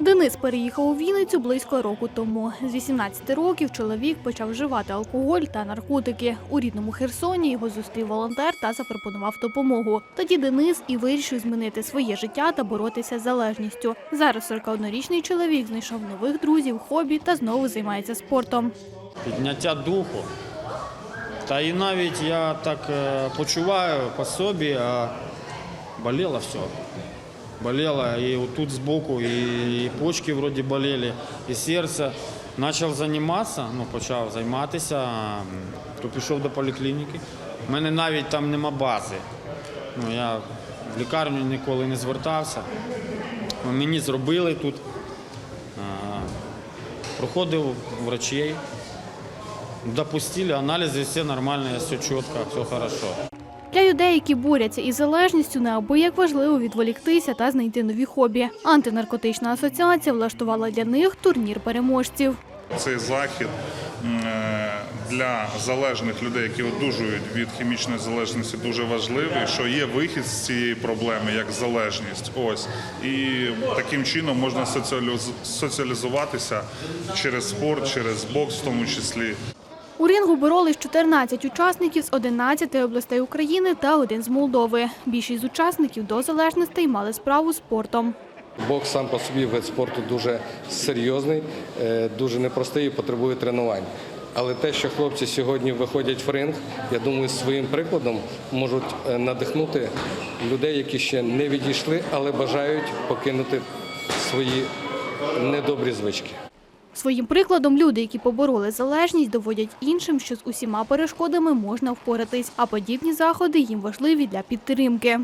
Денис переїхав у Вінницю близько року тому. З 18 років чоловік почав вживати алкоголь та наркотики. У рідному Херсоні його зустрів волонтер та запропонував допомогу. Тоді Денис і вирішив змінити своє життя та боротися з залежністю. Зараз 41-річний чоловік знайшов нових друзів, хобі та знову займається спортом. підняття духу. Та і навіть я так е, почуваю по собі, а боліло все. Болело і отут збоку, і, і почки вроді боліли, і серце. Почав займатися, ну, почав займатися, то пішов до поліклініки. У мене навіть там нема бази. Ну, я в лікарню ніколи не звертався. Ну, Мені зробили тут. Проходив врачей, допустили анализы, все нормально, все четко, все хорошо. Для людей, які борються із залежністю, неабияк важливо відволіктися та знайти нові хобі. Антинаркотична асоціація влаштувала для них турнір переможців. Цей захід е, для залежних людей, які одужують від хімічної залежності, дуже важливий, що є вихід з цієї проблеми як залежність. Ось і таким чином можна соціаліз- соціалізуватися через спорт, через бокс, в тому числі. У рингу боролись 14 учасників з 11 областей України та один з Молдови. Більшість з учасників до залежностей мали справу з спортом. Бокс сам по собі вид спорту дуже серйозний, е, дуже непростий і потребує тренувань. Але те, що хлопці сьогодні виходять в ринг, я думаю, своїм прикладом можуть е, надихнути людей, які ще не відійшли, але бажають покинути свої недобрі звички. Своїм прикладом люди, які побороли залежність, доводять іншим, що з усіма перешкодами можна впоратись, а подібні заходи їм важливі для підтримки.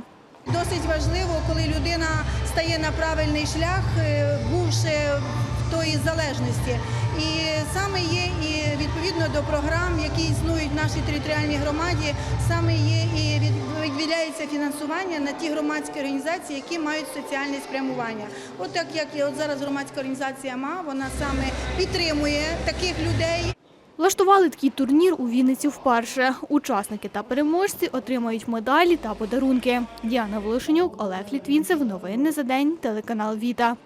Досить важливо, коли людина стає на правильний шлях, е, бувши в тої залежності. І саме є і відповідно до програм, які існують в нашій територіальній громаді, саме є і виділяється фінансування на ті громадські організації, які мають соціальне спрямування. От так як і от зараз громадська організація МА, вона саме підтримує таких людей. Влаштували такий турнір у Вінниці вперше. Учасники та переможці отримають медалі та подарунки. Діана Волошенюк, Олег Літвінцев. Новини за день. Телеканал Віта.